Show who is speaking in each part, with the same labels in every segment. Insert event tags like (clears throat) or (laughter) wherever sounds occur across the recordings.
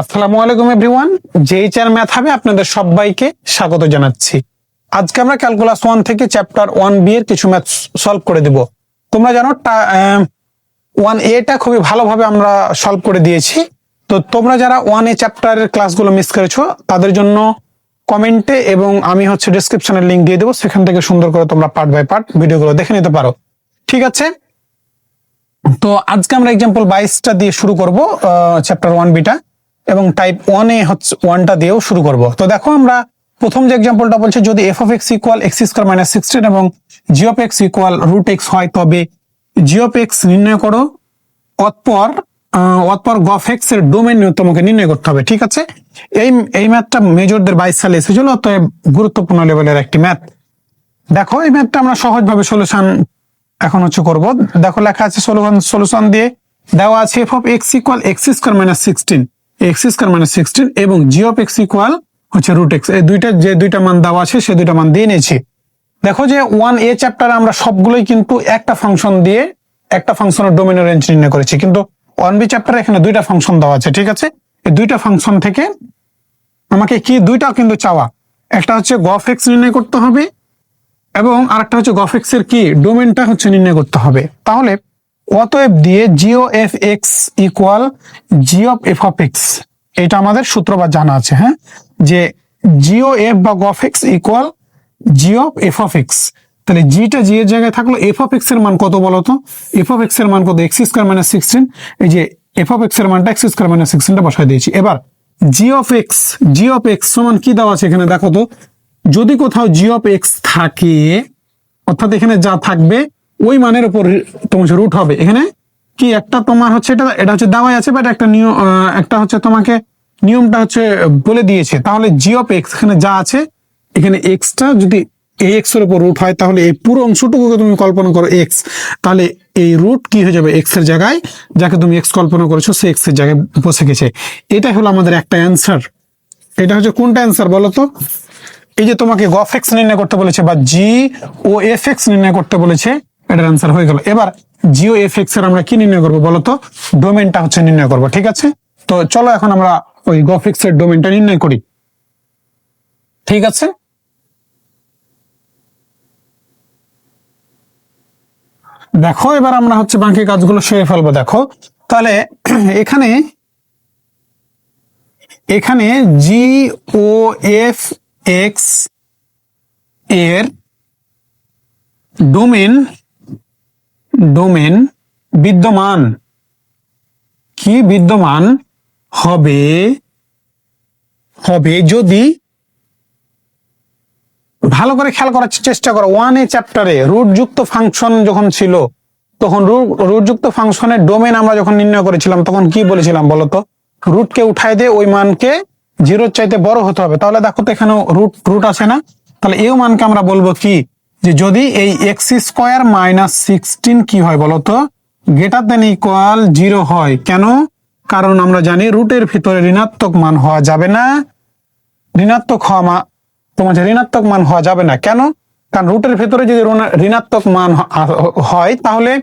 Speaker 1: আসসালামু আলাইকুম এভরিওয়ান যেই চার ম্যাথ হবে আপনাদের সবাইকে স্বাগত জানাচ্ছি। আজকে আমরা ক্যালকুলাস ওয়ান থেকে চ্যাপ্টার ওয়ান বি এর কিছু ম্যাথ সলভ করে দিব। তোমরা জানো ওয়ান এটা খুবই ভালোভাবে আমরা সলভ করে দিয়েছি। তো তোমরা যারা ওয়ান এ চ্যাপ্টারের ক্লাসগুলো মিস করেছ, তাদের জন্য কমেন্টে এবং আমি হচ্ছে ডিসক্রিপশনের লিঙ্ক দিয়ে দেবো। সেখান থেকে সুন্দর করে তোমরা পার্ট বাই পার্ট ভিডিওগুলো দেখে নিতে পারো। ঠিক আছে? তো আজকে আমরা এক্সাম্পল বাইশটা দিয়ে শুরু করব চ্যাপ্টার ওয়ান বিটা এবং টাইপ ওয়ান এ হচ্ছে ওয়ানটা দিয়েও শুরু করব। তো দেখো আমরা প্রথম যে এক্সাম্পলটা বলছে, যদি f of x equal x square minus sixteen এবং g of x equal root x হয়, তবে জি অফ এক্স নির্ণয় করো, অতপর অতপর গফ এক্সের ডোমেন তোমাকে নির্ণয় করতে হবে, ঠিক আছে? এই এই ম্যাথটা মেজরদের বাইশ সালে এসেছিল, অতএব গুরুত্বপূর্ণ লেভেলের একটি ম্যাথ দেখো, এই ম্যাথটা আমরা সহজভাবে সলিউশন এখন হচ্ছে করব। দেখো লেখা আছে সলিউশন সলিউশন দিয়ে দেওয়া আছে f of x equal x square minus sixteen x square minus sixteen এবং জি অফ এক্স ইকুয়াল হচ্ছে রুট এক্স এই দুইটা, যে দুইটা মান দেওয়া আছে, সে দুইটা মান দিয়ে নিয়েছি। দেখো যে ওয়ান এ চ্যাপ্টারে আমরা সবগুলোই কিন্তু একটা ফাংশন দিয়ে একটা ফাংশনের ডোমিনের রেঞ্জ নির্ণয় করেছি। কিন্তু ওয়ান বি চ্যাপ্টারে এখানে দুইটা ফাংশন দেওয়া আছে, ঠিক আছে? এই দুইটা ফাংশন থেকে আমাকে কি দুইটা কিন্তু চাওয়া। একটা হচ্ছে গফ এক্স নির্ণয় করতে হবে এবং আরেকটা হচ্ছে গফেক্স এর কি? ডোমেনটা হচ্ছে নির্ণয় করতে হবে। তাহলে অতএব দিয়ে g o f x equal g of f of x. এটা আমাদের সূত্র বা জানা আছে হ্যাঁ? যে জিও এফ বা g o f x equal g of f of x. তাহলে জিটা জি এর জায়গায় থাকল, এফ অফ এক্সের মান কত বলতো এফ অফ এক্সের মান কত? X square minus sixteen. এই যে এফ অফ এক্সের মানটা এক্স স্কোয়ার মাইনাস সিক্সটিনটা বসাই দিয়েছি। এবার g of x, g of x সমান কি দেওয়া আছে এখানে? দেখো তো, যদি কোথাও জি অফ এক্স থাকে, অর্থাৎ এখানে যা থাকবে ওই মানের উপর তোমার রুট হবে। এখানে কি একটা তোমার হচ্ছে এটা এটা হচ্ছে দেওয়াই আছে বাট একটা নিয়ম একটা হচ্ছে তোমাকে নিয়মটা হচ্ছে বলে দিয়েছে। তাহলে জি অফ এক্স এখানে যা আছে, এখানে এক্সটা যদি এই এক্সের উপর রুট হয়, তাহলে এই পুরো অংশটুকুকে তুমি কল্পনা করো এক্স তাহলে এই রুট কি হয়ে যাবে? এক্সের জায়গায়, যাকে তুমি এক্স কল্পনা করেছ, সে এক্সের জায়গায় বসে গেছে। এটাই হলো আমাদের একটা অ্যান্সার এটা হচ্ছে কোনটা অ্যান্সার বলো তো? এই যে তোমাকে গফ এক্স নির্ণয় করতে বলেছে, বা জি ও এফ এক্স নির্ণয় করতে বলেছে এটার অ্যান্সার হয়ে গেল। এবার জিও এফ এক্সের আমরা কি নির্ণয় করব বলতো ডোমেনটা হচ্ছে নির্ণয় করব, ঠিক আছে? তো চলো এখন আমরা ওই গফ এক্সের ডোমেনটা নির্ণয় করি। ঠিক আছে? দেখো, এবার আমরা হচ্ছে বাকি কাজগুলো সেরে ফেলব, দেখো। তাহলে (clears throat) এখানে এখানে জি ও এফ এক্সের ডোমেন ডোমেন বিদ্যমান। কি বিদ্যমান হবে? হবে যদি ভালো করে খেয়াল করার চেষ্টা করো। ওয়ান এ চ্যাপ্টারে রুট যুক্ত ফাংশন যখন ছিল, তখন রুট যুক্ত ফাংশনের ডোমেন আমরা যখন নির্ণয় করেছিলাম, তখন কি বলেছিলাম বলতো রুটকে উঠাই দিয়ে ওই মানকে জিরোর চাইতে বড় হতে হবে। তাহলে দেখো তো এখানে রুট রুট আছে না? তাহলে এও মানকে আমরা বলব কি? যে যদি এই এক্স স্কোয়ার মাইনাস সিক্সটিন কি হয় বলতো? গ্রেটার দেন ইকুয়াল জিরো হয়। কেন? কারণ আমরা জানি রুটের ভিতরে ঋণাত্মক মান হওয়া যাবে না। ঋণাত্মক হওয়া মা- তোমার ঋণাত্মক মান হওয়া যাবে না। কেন? কারণ রুটের ভেতরে যদি ঋণাত্মক মান হয়, তাহলে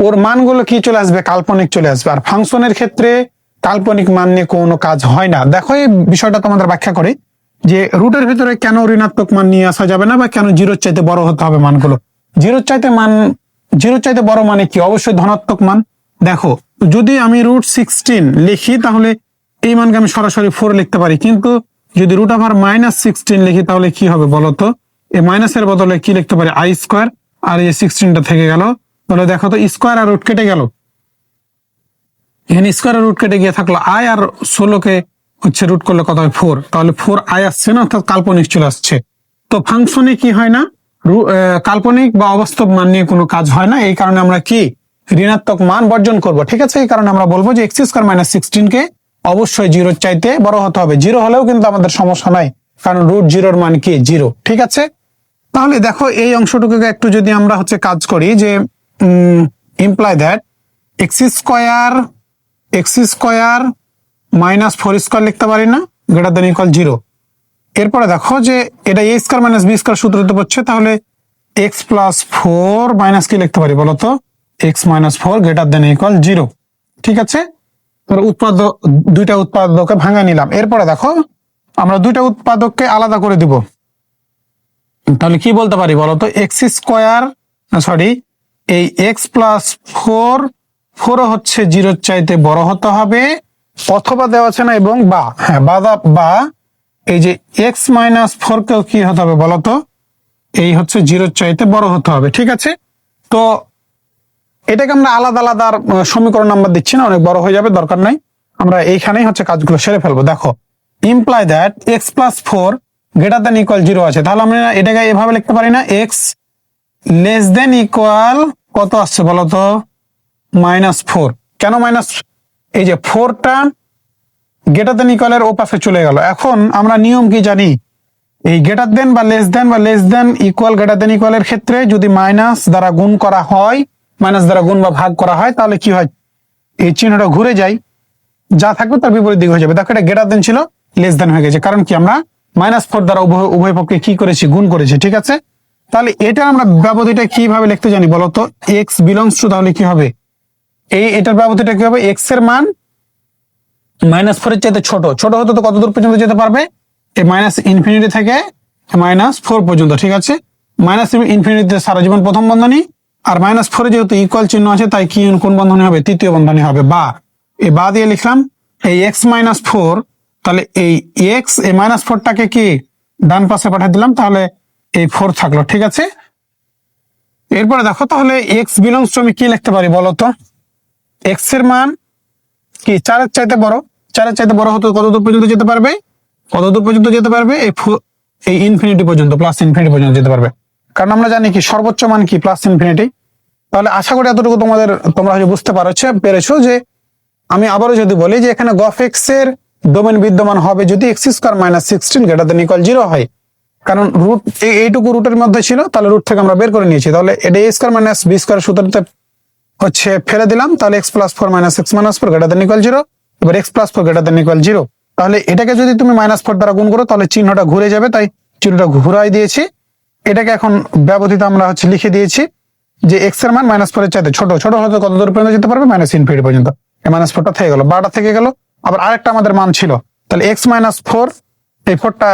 Speaker 1: ওর মানগুলো কি চলে আসবে? কাল্পনিক চলে আসবে। আর ফাংশনের ক্ষেত্রে কাল্পনিক মান নিয়ে কোনো কাজ হয় না। দেখো এই বিষয়টা তোমাদের ব্যাখ্যা করে। যে রুটের ভিতরে কেন ঋণাত্মক মান নিয়ে আসা যাবে না বা কেন জিরোর চাইতে বড় হতে হবে মানগুলো? জিরোর চাইতে মান, জিরোর চাইতে বড় মানে কি? অবশ্যই ধনাত্মক মান। দেখো, যদি আমি রুট সিক্সটিন লিখি, তাহলে এই মানকে আমি সরাসরি ফোর লিখতে পারি। কিন্তু যদি রুট আমার মাইনাস সিক্সটিন লিখি, তাহলে কি হবে বলতো এই মাইনাসের বদলে কি লিখতে পারি? আই স্কোয়ার আর এই সিক্সটিনটা থেকে গেল। তাহলে দেখো তো স্কোয়ার আর রুট কেটে গেল। এখানে স্কোয়ার রুট কেটে গিয়ে থাকল। আই আর ষোলোকে হচ্ছে রুট করলে কত হয়? ফোর তাহলে ফোর আই আসছে না, অর্থাৎ কাল্পনিক চলে আসছে। তো ফাংশনে কি হয় না? কাল্পনিক বা অবাস্তব মান নিয়ে কোনো কাজ হয় না। এই কারণে আমরা কি? ঋণাত্মক মান বর্জন করব, ঠিক আছে? এই কারণে আমরা বলব যে এক্স স্কোয়ার মাইনাস সিক্সটিন কে অবশ্যই জিরোর চাইতে বড় হতে হবে। জিরো হলেও কিন্তু আমাদের সমস্যা নাই, কারণ রুট জিরোর মান কি? জিরো ঠিক আছে? তাহলে দেখো, এই অংশটুকুকে একটু যদি আমরা হচ্ছে কাজ করি যে imply that x square x square minus four square লিখতে পারি না গ্রেটার দেন ইকুয়াল জিরো এরপরে দেখো যে এটা a square minus b square সূত্রতে পড়ছে তাহলে এক্স প্লাস ফোর মাইনাস কি লিখতে পারি বলতো? X minus four greater than equal zero ঠিক আছে? ধরো উৎপাদক দুইটা উৎপাদককে ভাঙা নিলাম। এরপরে দেখো, আমরা দুইটা উৎপাদককে আলাদা করে দিব। তাহলে কি বলতে পারি বলতো? এক্স স্কোয়ার সরি এই এক্স প্লাস ফোর ফোরও হচ্ছে জিরোর চাইতে বড় হতে হবে। অথবা দেওয়া আছে না এবং বা। হ্যাঁ বা বা, এই যে এক্স মাইনাস ফোর কেও কি হতে হবে বলতো? এই হচ্ছে জিরোর চাইতে বড় হতে হবে, ঠিক আছে? তো এটাকে আমরা আলাদা আলাদা সমীকরণ নাম্বার দিচ্ছি না, অনেক বড় হয়ে যাবে, দরকার নাই। আমরা এইখানেই হচ্ছে কাজগুলো সেরে ফেলব। দেখো imply that x plus four greater than equal zero আছে। তাহলে আমরা এটাকে এভাবে লিখতে পারি না এক্স লেস দেন ইকুয়াল কত আসছে বলতো? মাইনাস ফোর কেন মাইনাস এই যে ফোরটা গেটার দেন ইকুয়ালের ও পাশে চলে গেল। এখন আমরা নিয়ম কি জানি? এই গেটার দেন বা লেস দেন বা লেস দেন ইকুয়াল গেটার দেন ইকুয়ালের ক্ষেত্রে যদি মাইনাস দ্বারা গুণ করা হয় মাইনাস দ্বারা গুণ বা ভাগ করা হয়, তাহলে কি হয়? এই চিহ্নটা ঘুরে যায় যা থাকবে তার বিপরীত দিক হয়ে যাবে। দেখো এটা গ্রেটার দেন ছিল লেস দেন হয়ে গেছে। কারণ কি আমরা মাইনাস ফোর দ্বারা উভয় উভয় পক্ষে কি করেছি? গুণ করেছি, ঠিক আছে? তাহলে এটা আমরা ব্যবধিটা কীভাবে লিখতে জানি বলতো? এক্স বিলংস টু তাহলে কি হবে? এই, এটার ব্যবধিটা কি হবে? এক্সের মান মাইনাস ফোর এর চাইতে ছোট। ছোট হতে তো কত দূর পর্যন্ত যেতে পারবে? এই মাইনাস ইনফিনিটি থেকে মাইনাস ফোর পর্যন্ত, ঠিক আছে? মাইনাস ইনফিনিটিতে সারা জীবন প্রথম বন্ধনী, আর মাইনাস ফোরে যেহেতু ইকুয়াল চিহ্ন আছে, তাই কি কোন বন্ধনী হবে? তৃতীয় বন্ধনী হবে। বা এই বা দিয়ে লিখলাম, এই এক্স মাইনাস ফোর তাহলে এই এক্স এই মাইনাস ফোরটাকে কি ডান পাশে পাঠিয়ে দিলাম, তাহলে এই ফোর থাকল, ঠিক আছে? এরপরে দেখো, তাহলে এক্স বিলংস টু আমি কি লিখতে পারি বলো তো? এক্সের মান কি? চারের চাইতে বড়। চারের চাইতে বড় হতে কত দূর পর্যন্ত যেতে পারবে? কত দূর পর্যন্ত যেতে পারবে? এই এই ইনফিনিটি পর্যন্ত প্লাস ইনফিনিটি পর্যন্ত যেতে পারবে। কারণ আমরা জানি কি, সর্বোচ্চ মান কি? প্লাস ইনফিনিটি তাহলে আশা করি এতটুকু তোমাদের, তোমরা হয়তো বুঝতে পারছ, পেরেছ যে আমি আবারও যদি বলি যে এখানে গফ এক্সের ডোমেন বিদ্যমান হবে যদি x square minus sixteen greater than equal zero হয়। কারণ রুট এইটুকু রুটের মধ্যে ছিল, তাহলে রুট থেকে আমরা বের করে নিয়েছি। তাহলে এটা a square minus b square সূত্রতে হচ্ছে ফেলে দিলাম, তাহলে x plus four minus x minus four greater than equal zero এবার x plus four greater than equal zero তাহলে এটাকে যদি তুমি মাইনাস ফোর দ্বারা গুণ করো, তাহলে চিহ্নটা ঘুরে যাবে, তাই চিহ্নটা ঘুরাই দিয়েছি। এটাকে এখন ব্যবধিত আমরা হচ্ছে লিখে দিয়েছি যে এক্সের মান মাইনাস ফোরের চাইতে ছোট। ছোট হতে কত দূর পর্যন্ত যেতে পারবে? মাইনাস ইনফিনিটি পর্যন্ত। মাইনাস ফোরটা থেকে গেল, বারোটা থেকে গেল। আবার আরেকটা আমাদের মান ছিল। তাহলে এক্স মাইনাস ফোর এই ফোরটা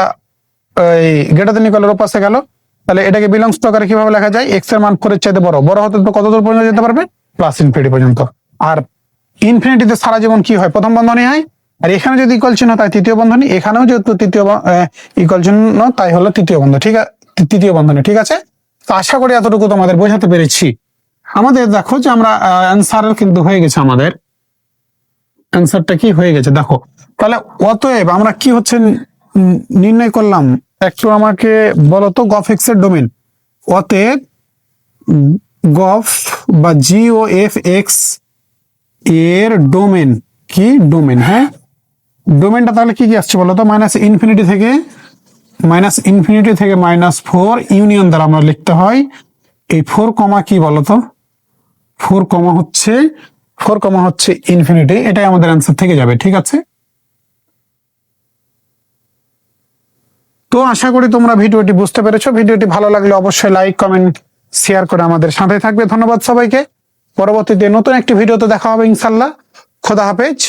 Speaker 1: এই গ্রেটার দেন ইকুয়ালের ওপাশে গেল। তাহলে এটাকে বিলংস টু আকারে কীভাবে লেখা যায়? এক্সের মান ফোরের চাইতে বড়। বড় হতে তো কত দূর পর্যন্ত যেতে পারবে? প্লাস ইনফিনিটি পর্যন্ত। আর ইনফিনিটিতে সারা জীবন কি হয়? প্রথম বন্ধনী হয় আর এখানে যদি ইকুয়াল চিহ্ন, তাই তৃতীয় বন্ধনী। এখানেও যেহেতু তৃতীয় ইকুয়াল চিহ্ন, তাই হলো তৃতীয় বন্ধ ঠিক আছে তৃতীয় বন্ধনী, ঠিক আছে? তো আশা করি এতটুকু তোমাদের বোঝাতে পেরেছি। আমাদের দেখো যে আমরা অ্যান্সার কিন্তু হয়ে গেছে আমাদের। অ্যান্সারটা কি হয়ে গেছে? দেখো, তাহলে অতএব আমরা কি হচ্ছে নির্ণয় করলাম? একটু আমাকে বলো তো গফ এক্সের ডোমেন অতএব গফ বা জি ও এফ এক্সের ডোমেন কি? ডোমেন হ্যাঁ? ডোমেনটা তাহলে কি কি আসছে বলো তো মাইনাস ইনফিনিটি থেকে মাইনাস ইনফিনিটি থেকে মাইনাস ফোর ইউনিয়ন দ্বারা আমরা লিখতে হয়। এই ফোর কমা কি বলতো? ফোর কমা হচ্ছে ফোর কমা হচ্ছে ইনফিনিটি এটাই আমাদের অ্যান্সার থেকে যাবে, ঠিক আছে? তো আশা করি তোমরা ভিডিওটি বুঝতে পেরেছ। ভিডিওটি ভালো লাগলে অবশ্যই লাইক কমেন্ট শেয়ার করে আমাদের সাথে থাকবে। ধন্যবাদ সবাইকে। পরবর্তীতে নতুন একটি ভিডিওতে দেখা হবে ইনশাল্লাহ খোদা হাফেজ।